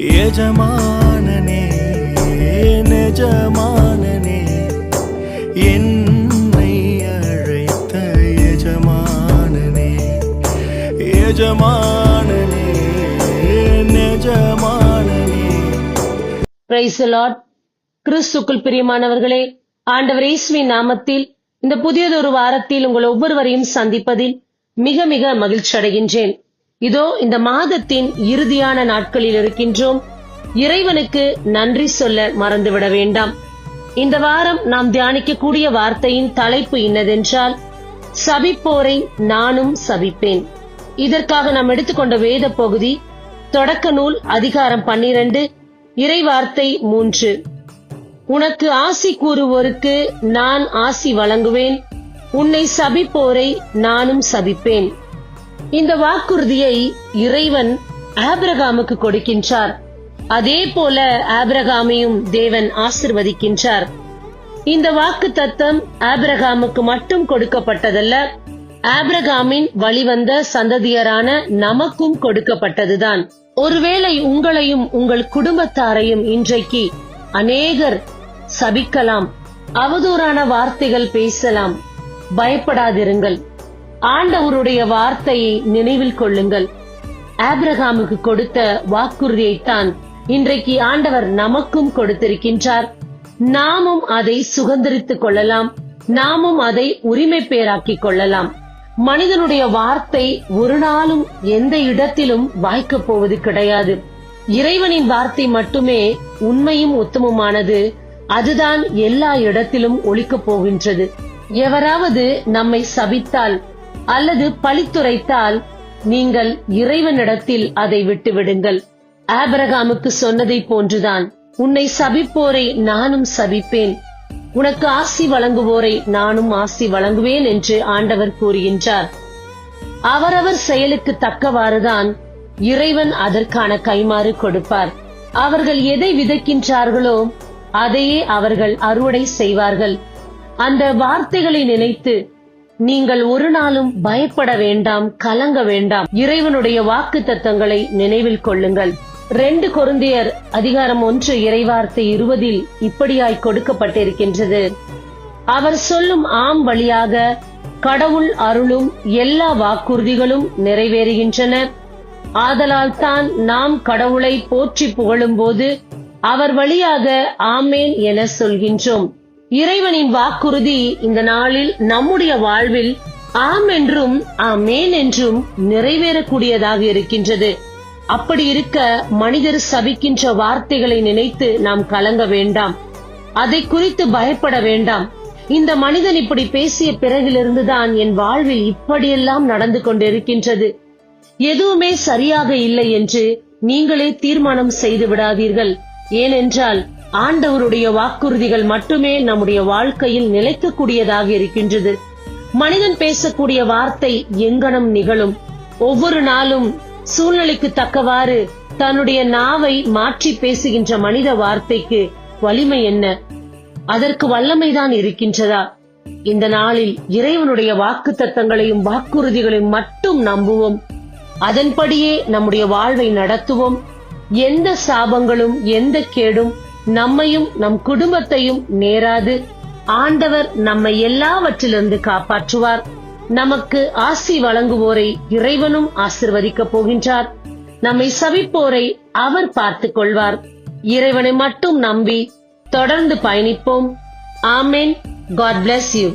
எஜமானனே நெஜமானனே என்னை அழைத்த எஜமானனே எஜமானனே நெஜமானனே. பிரைஸ் லார்ட் கிறிஸ்துக்குள் பிரியமானவர்களே ஆண்டவர் இயேசுவின் நாமத்தில் இந்த புதியதொரு வாரத்தில் உங்கள் ஒவ்வொருவரையும் சந்திப்பதில் மிக மிக மகிழ்ச்சி அடைகின்றேன் இதோ இந்த மாதத்தின் இறுதியான நாட்களில் இருக்கின்றோம். இறைவனுக்கு நன்றி சொல்ல மறந்துவிட வேண்டாம். இந்த வாரம் நாம் தியானிக்கக்கூடிய வார்த்தையின் தலைப்பு இன்னதென்றால் சபிப்போரை நானும் சபிப்பேன். இதற்காக நாம் எடுத்துக்கொண்ட வேத பகுதி தொடக்க நூல் அதிகாரம் பன்னிரண்டு இறைவார்த்தை மூன்று. உனக்கு ஆசி கூறுவோருக்கு நான் ஆசி வழங்குவேன். உன்னை சபிப்போரை நானும் சபிப்பேன். இந்த வாக்குறுதியை இறைவன் ஆபிரகாமுக்கு கொடுக்கின்றார். அதே போல ஆபிரகாமையும் தேவன் ஆசிர்வதிக்கின்றார். இந்த வாக்கு தத்தம் ஆபிரகாமுக்கு மட்டும் கொடுக்கப்பட்டதல்ல ஆபிரகாமின் வழிவந்த சந்ததியரான நமக்கும் கொடுக்கப்பட்டதுதான். ஒருவேளை உங்களையும் உங்கள் குடும்பத்தாரையும் இன்றைக்கு அநேகர் சபிக்கலாம் அவதூறான வார்த்தைகள் பேசலாம். பயப்படாதிருங்கள். ஆண்டவருடைய வார்த்தையை நினைவில் கொள்ளுங்கள். ஆப்ரஹாமுக்கு கொடுத்த வாக்குறுதியைத்தான் இன்றைக்கு ஆண்டவர் நமக்கும் கொடுத்திருக்கின்றார். நாமும் அதை சுதந்திரித்துக் கொள்ளலாம். நாமும் அதை உரிமை பேராக்கிக் கொள்ளலாம். மனிதனுடைய வார்த்தை ஒரு நாளும் எந்த இடத்திலும் வாய்க்கப் போவது கிடையாது. இறைவனின் வார்த்தை மட்டுமே உண்மையும் உத்தமமானது. அதுதான் எல்லா இடத்திலும் ஒழிக்கப் போகின்றது. எவராவது நம்மை சபித்தால் அல்லது பழித்துரைத்தால் நீங்கள் இறைவனிடத்தில் அதை விட்டுவிடுங்கள். ஆபரகாமுக்கு சொன்னதை போன்றுதான். உன்னை சபிப்போரை நானும் சபிப்பேன். உனக்கு ஆசி வழங்குவோரை நானும் ஆசி வழங்குவேன் என்று ஆண்டவர் கூறுகின்றார். அவரவர் செயலுக்கு தக்கவாறுதான் இறைவன் அதற்கான கைமாறு கொடுப்பார். அவர்கள் எதை விதைக்கின்றார்களோ அதையே அவர்கள் அறுவடை செய்வார்கள். அந்த வார்த்தைகளை நினைத்து நீங்கள் ஒரு நாளும் பயப்பட வேண்டாம் கலங்க வேண்டாம். இறைவனுடைய வாக்கு தத்தங்களை நினைவில் கொள்ளுங்கள். ரெண்டு கொருந்தியர் அதிகாரம் ஒன்று இறைவார்த்தை இருபதில் இப்படியாய் கொடுக்கப்பட்டிருக்கின்றது. அவர் சொல்லும் ஆம் வழியாக கடவுள் அருளும் எல்லா வாக்குறுதிகளும் நிறைவேறுகின்றன. ஆதலால் தான் நாம் கடவுளை போற்றி புகழும் போது அவர் வழியாக ஆமேன் என சொல்கின்றோம். இறைவனின் வாக்குறுதி இந்த நாளில் நம்முடைய வாழ்வில் ஆம் என்றும் ஆமேன் என்றும் நிறைவேறக்கூடியதாக இருக்கின்றது. அப்படி இருக்க மனிதர் சபிக்கின்ற வார்த்தைகளை நினைத்து நாம் கலங்க வேண்டாம். அதை குறித்து பயப்பட வேண்டாம். இந்த மனிதன் இப்படி பேசிய பிறகிலிருந்துதான் என் வாழ்வில் இப்படியெல்லாம் நடந்து கொண்டிருக்கின்றது. எதுவுமே சரியாக இல்லை என்று நீங்களே தீர்மானம் செய்து விடாதீர்கள். ஏனென்றால் ஆண்டவருடைய வாக்குறுதிகள் மட்டுமே நம்முடைய வாழ்க்கையில் நிலைக்கக்கூடியதாக இருக்கின்றது. மனிதன் பேசக்கூடிய வார்த்தை எங்கனம் நிகழும். ஒவ்வொரு நாளும் சூழ்நிலைக்கு தக்கவாறு தன்னுடைய நாவை மாற்றி பேசுகின்ற மனித வார்த்தைக்கு வலிமை என்ன? அதற்கு வல்லமைதான் இருக்கின்றதா? இந்த நாளில் இறைவனுடைய வாக்கு தத்தங்களையும் வாக்குறுதிகளையும் மட்டும் நம்புவோம். அதன்படியே நம்முடைய வாழ்வை நடத்துவோம். எந்த சாபங்களும் எந்த கேடும் நம்மையும் நம் குடும்பத்தையும் நேராது. ஆண்டவர் நம்மை எல்லாவற்றிலிருந்து காப்பாற்றுவார். நமக்கு ஆசி வழங்குவோரை இறைவனும் ஆசிர்வதிக்கப் போகின்றார். நம்மை சபிப்போரை அவர் பார்த்துக் கொள்வார். இறைவனை மட்டும் நம்பி தொடர்ந்து பயணிப்போம். ஆமேன். God bless you